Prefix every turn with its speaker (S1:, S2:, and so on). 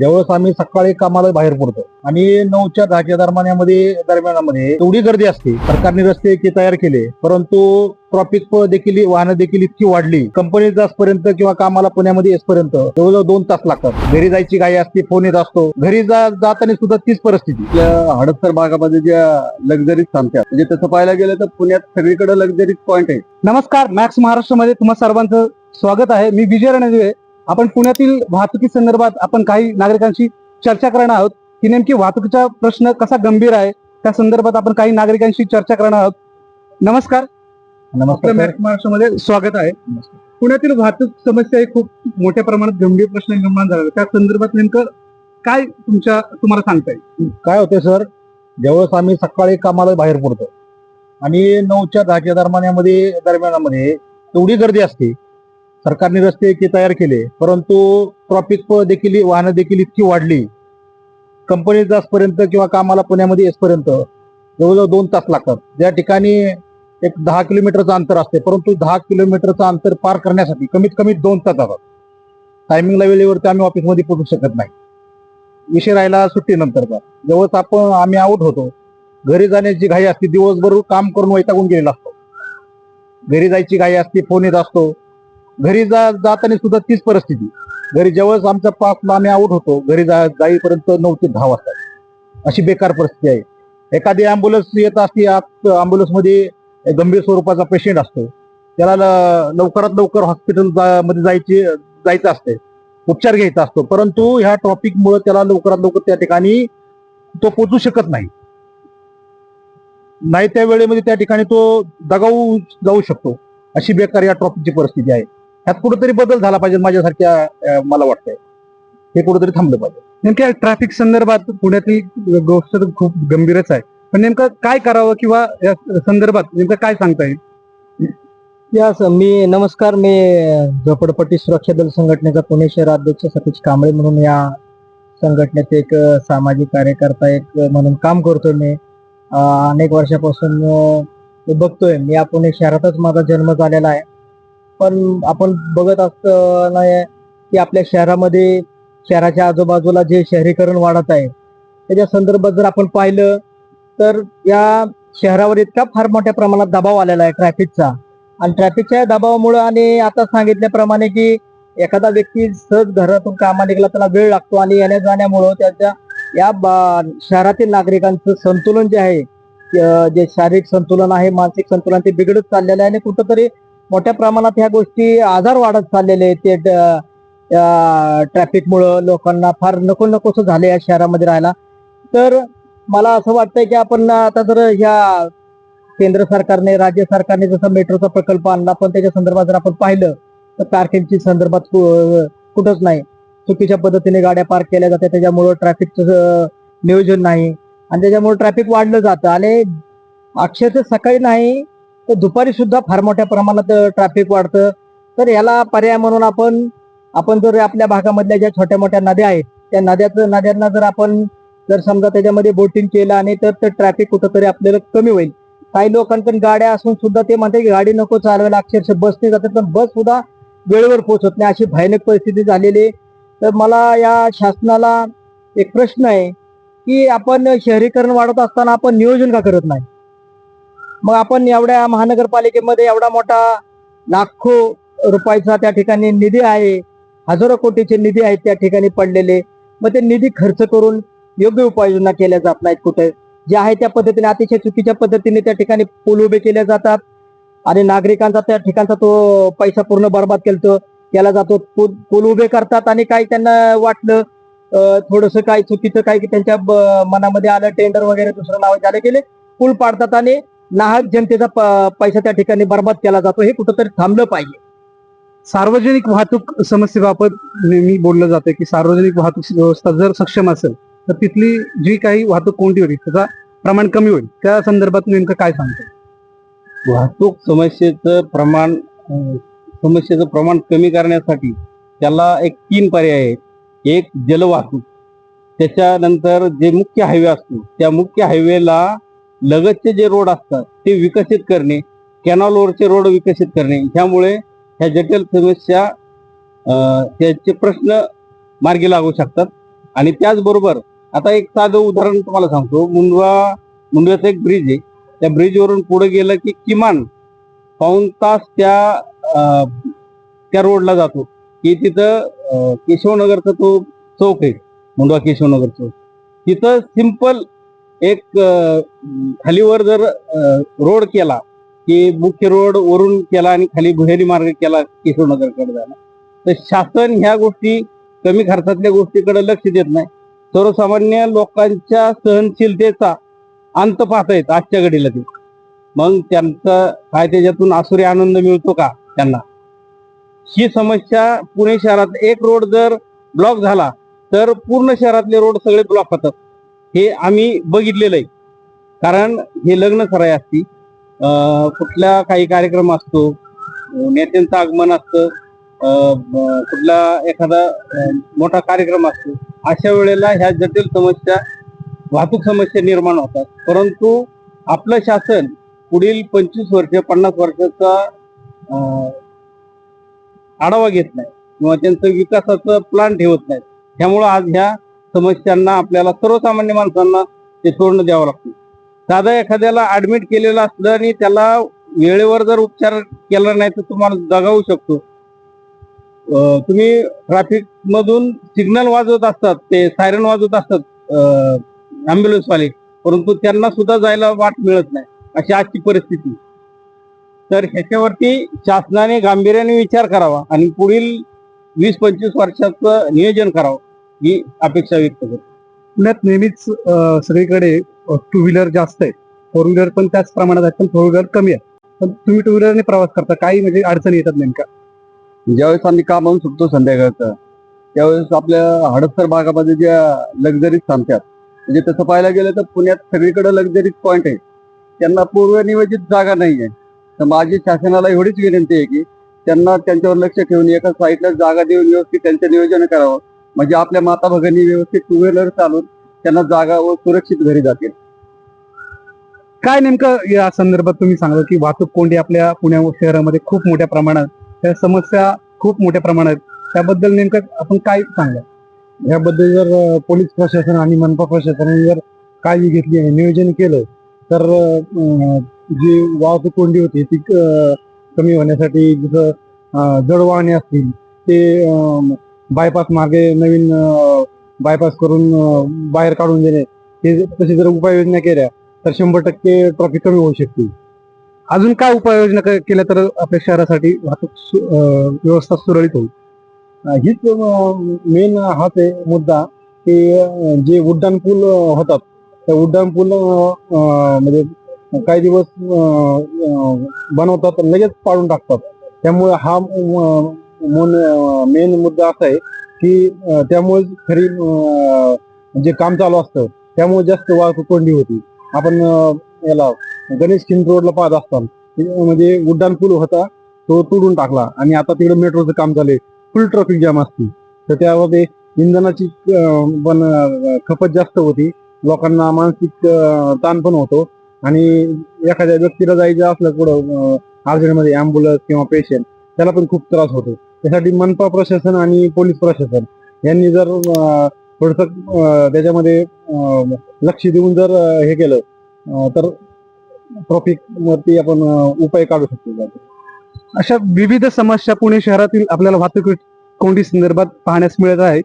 S1: ज्यावेळेस आम्ही सकाळी कामाला बाहेर पडतो आणि नऊच्या दहाच्या दरम्यानामध्ये दरम्यानामध्ये एवढी गर्दी असते सरकारने रस्ते तयार केले परंतु ट्रॉफिक देखील वाहनं देखील इतकी वाढली. कंपनी जासपर्यंत किंवा कामाला पुण्यामध्ये येसपर्यंत जवळजवळ दोन तास लागतात. घरी जायची घाई असते फोन येत असतो. घरी जा जाताना सुद्धा तीच परिस्थिती.
S2: हडपसर भागामध्ये ज्या लक्झरीज थांबतात म्हणजे तसं पाहायला गेलं तर पुण्यात सगळीकडे लक्झरीज पॉईंट आहे
S3: नमस्कार मॅक्स महाराष्ट्रामध्ये तुम्हा सर्वांचं स्वागत आहे. मी विजय रणदिवे आपण पुण्यातील वाहतुकी संदर्भात आपण काही नागरिकांशी चर्चा करणार आहोत की नेमकी वाहतुकीचा प्रश्न कसा गंभीर आहे? त्या संदर्भात आपण काही नागरिकांशी चर्चा करणार आहोत. नमस्कार.
S1: नमस्कार
S3: महाराष्ट्रामध्ये स्वागत आहे. पुण्यातील वाहतूक समस्या ही खूप मोठ्या प्रमाणात गंभीर प्रश्न निर्माण झाला. त्या संदर्भात नेमकं काय तुमच्या तुम्हाला सांगता येईल?
S1: काय होते सर? ज्यावेळेस आम्ही सकाळी कामाला बाहेर पडतो आणि नऊच्या दहाच्या दरम्यानामध्ये दरम्यानामध्ये एवढी गर्दी असते. सरकारने रस्ते इतके तयार केले परंतु ट्रॉफिक देखील वाहनं देखील इतकी वाढली. कंपनीत तासपर्यंत किंवा कामाला पुण्यामध्ये येसपर्यंत जवळजवळ दोन तास लागतात. ज्या ठिकाणी एक दहा किलोमीटरचं अंतर असते परंतु दहा किलोमीटरचं अंतर पार करण्यासाठी कमीत कमी दोन तास जातात. टायमिंगला वेळेवरती आम्ही ऑफिसमध्ये पोहोचू शकत नाही. विषय राहिला सुट्टीनंतरचा जवळच आपण आम्ही आऊट होतो. घरी जाण्याची घाई असते दिवसभर काम करून वैतागून गेलेला असतो. घरी जायची घाई असते फोन येत असतो. घरी जा जाताना सुद्धा तीच परिस्थिती. घरी जवळच आमचा पाचला आम्ही आऊट होतो घरी जा जाईपर्यंत नऊ ते दहा वाजता. अशी बेकार परिस्थिती आहे. एखादी अँब्युलन्स येत असते अँब्युलन्समध्ये गंभीर स्वरूपाचा पेशंट असतो. त्याला लवकरात लवकर हॉस्पिटलमध्ये जायची जायचं असते उपचार घ्यायचा असतो. परंतु ह्या टॉपिकमुळे त्याला लवकरात लवकर त्या ठिकाणी तो पोचू शकत नाही. नाही त्या वेळेमध्ये त्या ठिकाणी तो दगावू जाऊ शकतो. अशी बेकार या ट्रॉफिकची परिस्थिती आहे. ह्यात कुठेतरी बदल झाला पाहिजे माझ्यासारख्या मला वाटतंय. हे कुठेतरी थांबलं पाहिजे.
S3: नेमक्या ट्रॅफिक संदर्भात पुण्यातील गोष्ट तर खूप गंभीरच आहे. पण नेमकं काय करावं किंवा या संदर्भात नेमकं काय सांगता येईल?
S4: या मी नमस्कार मी झोपडपट्टी सुरक्षा दल संघटनेचा पुणे शहर अध्यक्ष सतीश कांबळे म्हणून या संघटनेत एक सामाजिक कार्यकर्ता एक म्हणून काम करतोय मी. अनेक वर्षापासून बघतोय. मी या पुणे शहरातच माझा जन्म झालेला आहे. पण आपण बघत असताना की आपल्या शहरामध्ये शहराच्या आजूबाजूला जे शहरीकरण वाढत आहे त्याच्या संदर्भात जर आपण पाहिलं तर या शहरावर इतका फार मोठ्या प्रमाणात दबाव आलेला आहे ट्रॅफिकचा. आणि ट्रॅफिकच्या दबावामुळे आणि आता सांगितल्याप्रमाणे की एखादा व्यक्ती सहज घरातून कामा निघाला त्याला वेळ लागतो आणि येण्या जाण्यामुळं त्याच्या या बा- शहरातील नागरिकांचं संतुलन जे आहे जे शारीरिक संतुलन आहे मानसिक संतुलन ते बिघडत चाललेलं आहे आणि कुठंतरी मोठ्या प्रमाणात ह्या गोष्टी आजार वाढत चाललेले आहेत. ते ट्रॅफिकमुळं लोकांना फार नको नकोसं झाले या शहरामध्ये राहायला. तर मला असं वाटतंय की आपण आता जर ह्या केंद्र सरकारने राज्य सरकारने जसा मेट्रोचा प्रकल्प आणला पण त्याच्या संदर्भात जर आपण पाहिलं तर पार्किंगची संदर्भात कुठंच नाही. चुकीच्या पद्धतीने गाड्या पार्क केल्या जातात त्याच्यामुळं ट्रॅफिकचं नियोजन नाही. आणि त्याच्यामुळे ट्रॅफिक वाढलं जातं. आणि अक्षरशः सकाळी नाही तर दुपारी सुद्धा फार मोठ्या प्रमाणात ट्रॅफिक वाढतं. तर याला पर्याय म्हणून आपण आपण जर आपल्या भागामधल्या ज्या छोट्या मोठ्या नद्या आहेत त्या नद्याचं नद्यांना जर आपण जर समजा त्याच्यामध्ये बोटिंग केलं आणि तर ट्रॅफिक कुठंतरी आपल्याला कमी होईल. काही लोकांकडून गाड्या असून सुद्धा ते म्हणते की गाडी नको चालवायला अक्षरशः बसने जातात पण बस सुद्धा वेळेवर पोहोचत नाही. अशी भयानक परिस्थिती झालेली आहे. तर मला या शासनाला एक प्रश्न आहे की आपण शहरीकरण वाढत असताना आपण नियोजन का करत नाही? मग आपण एवढ्या महानगरपालिकेमध्ये एवढा मोठा लाखो रुपयाचा त्या ठिकाणी निधी आहे हजारो कोटीचे निधी आहेत त्या ठिकाणी पडलेले. मग ते निधी खर्च करून योग्य उपाययोजना केल्या जात नाहीत कुठे. जे आहे त्या पद्धतीने अतिशय चुकीच्या पद्धतीने त्या ठिकाणी पूल उभे केले जातात. आणि नागरिकांचा त्या ठिकाणचा तो पैसा पूर्ण बर्बाद केलतो केला जातो पूल पूल उभे करतात आणि काही त्यांना वाटलं थोडस काही चुकीचं काही त्यांच्या मनामध्ये आलं टेंडर वगैरे दुसरं नाव झालं गेले पूल पाडतात आणि नाहक जनतेचा पैसा त्या ठिकाणी बर्बाद केला जातो हे कुठंतरी थांबलं पाहिजे.
S3: सार्वजनिक वाहतूक समस्येबाबत नेहमी बोललं जातं की सार्वजनिक वाहतूक व्यवस्था जर सक्षम असेल तर तिथली जी काही वाहतूक कोणती होईल त्याचा प्रमाण कमी होईल. त्या संदर्भात नेमकं काय सांगतो
S2: वाहतूक समस्येचं प्रमाण समस्येचं प्रमाण कमी करण्यासाठी त्याला एक तीन पर्याय आहेत. एक जलवाहतूक. त्याच्यानंतर जे मुख्य हायवे असतो त्या मुख्य हायवेला लगतचे जे रोड असतात ते विकसित करणे कॅनॉलवरचे रोड विकसित करणे ह्यामुळे ह्या जटिल समस्या त्याचे प्रश्न मार्गी लागू शकतात. आणि त्याचबरोबर आता एक साधं उदाहरण तुम्हाला सांगतो. मुंडवा मुंडव्याचा एक ब्रिज आहे. त्या ब्रिजवरून पुढे गेलं की किमान पाऊण तास त्या त्या रोडला जातो. की तिथं केशवनगरचा तो चौक आहे मुंडवा केशवनगर चौक तिथं सिंपल एक खालीवर जर रोड केला की मुख्य रोड वरून केला आणि खाली भुहेरी मार्ग केला केशवनगरकडे जायला तर शासन ह्या गोष्टी कमी खर्चातल्या गोष्टीकडे लक्ष देत नाही. सर्वसामान्य लोकांच्या सहनशीलतेचा अंत पाहतायत आजच्या घडीला ते. मग त्यांचा काय त्याच्यातून आसुरी आनंद मिळतो का त्यांना? ही समस्या पुणे शहरात एक रोड जर ब्लॉक झाला तर पूर्ण शहरातले रोड सगळे ब्लॉक होतात. हे आम्ही बघितलेलं आहे. कारण हे लग्न खराय असती कुठला काही कार्यक्रम असतो नेत्यांचं आगमन असतं कुठला एखादा मोठा कार्यक्रम असतो अशा वेळेला ह्या जटिल समस्या वाहतूक समस्या निर्माण होतात. परंतु आपलं शासन पुढील पंचवीस वर्ष पन्नास वर्षाचा आढावा घेत नाही. किंवा त्यांचं विकासाचं प्लान ठेवत नाही. त्यामुळं आज ह्या समस्यांना आपल्याला सर्वसामान्य माणसांना ते तोंड द्यावं लागतं. साधा एखाद्याला ऍडमिट केलेलं असलं आणि त्याला वेळेवर जर उपचार केला नाही तर तुम्हाला जगावू शकतो. तुम्ही ट्रॅफिक मधून सिग्नल वाजवत असतात ते सायरन वाजवत असतात अँब्युलन्स वाले परंतु त्यांना सुद्धा जायला वाट मिळत नाही अशी आजची परिस्थिती. तर ह्याच्यावरती शासनाने गांभीर्याने विचार करावा आणि पुढील वीस पंचवीस वर्षाचं नियोजन करावं. ही अपेक्षा व्यक्त करतो.
S3: पुण्यात नेहमीच सगळीकडे टू व्हीलर जास्त आहे फोर व्हीलर पण त्याच प्रमाणात आहेत पण फोर व्हीलर कमी आहे पण तुम्ही टू व्हीलरने प्रवास करता काही म्हणजे अडचणी येतात नेमका
S5: ज्यावेळेस आम्ही कामावून सुटतो संध्याकाळचं त्यावेळेस आपल्या हडपसर भागामध्ये ज्या लक्झरीज थांबतात म्हणजे तसं पाहायला गेलं तर पुण्यात सगळीकडे लक्झरीज पॉईंट आहे त्यांना पूर्वनियोजित जागा नाही आहे तर माझी शासनाला एवढीच विनंती आहे की त्यांना त्यांच्यावर लक्ष ठेवून एका साईडला जागा देऊन व्यवस्थित त्यांचं नियोजन करावं. म्हणजे आपल्या माता भगिनी व्यवस्थित टू व्हीलर चालून त्यांना जागा व सुरक्षित घरी जातील
S3: काय नेमकं या संदर्भात तुम्ही सांगा की वाहतूक कोंडी आपल्या पुण्या शहरामध्ये खूप मोठ्या प्रमाणात त्या समस्या खूप मोठ्या प्रमाणात. त्याबद्दल नेमकं आपण काय सांगा
S5: याबद्दल जर पोलीस प्रशासन आणि मनपा प्रशासनाने जर काळजी घेतली आणि नियोजन केलं तर अ, जी वाहतूक कोंडी होती ती कमी होण्यासाठी जसं जड वाहने असतील ते बायपास मार्गे नवीन बायपास करून बाहेर काढून देणे हे तशी जर उपाययोजना केल्या तर शंभर टक्के ट्रॉफिक कमी होऊ शकते
S3: अजून काय उपाययोजना क- केल्या तर आपल्या शहरासाठी वाहतूक सु- अं, व्यवस्था सुरळीत होईल?
S5: हीच मेन हाच आहे मुद्दा की जे उड्डाण पूल होतात त्या उड्डाण पूल म्हणजे काही दिवस बनवतात आणि लगेच पाडून टाकतात. त्यामुळे हा मेन मुद्दा असा आहे की त्यामुळे खरी जे काम चालू असतं त्यामुळे जास्त वाहतूक कोंडी होती. आपण याला गणेश खिंड रोडला पाहत असताना म्हणजे उड्डाण पूल होता तो तुडून टाकला आणि आता तिकडे मेट्रोचं काम चालू आहे. फुल ट्रॅफिक जाम असते. तर त्यामध्ये इंधनाची पण खपत जास्त होती. लोकांना मानसिक ताण पण होतो. आणि एखाद्या व्यक्तीला जायचं असलं पुढं अर्जंटमध्ये अँब्युलन्स किंवा पेशंट त्याला पण खूप त्रास होतो. त्यासाठी मनपा प्रशासन आणि पोलीस प्रशासन यांनी जर थोडस त्याच्यामध्ये लक्ष देऊन जर हे केलं तर ट्रॉफिक वरती आपण उपाय काढू शकतो.
S3: अशा विविध समस्या पुणे शहरातील आपल्याला वाहतूक कोंडी संदर्भात पाहण्यास मिळत आहे.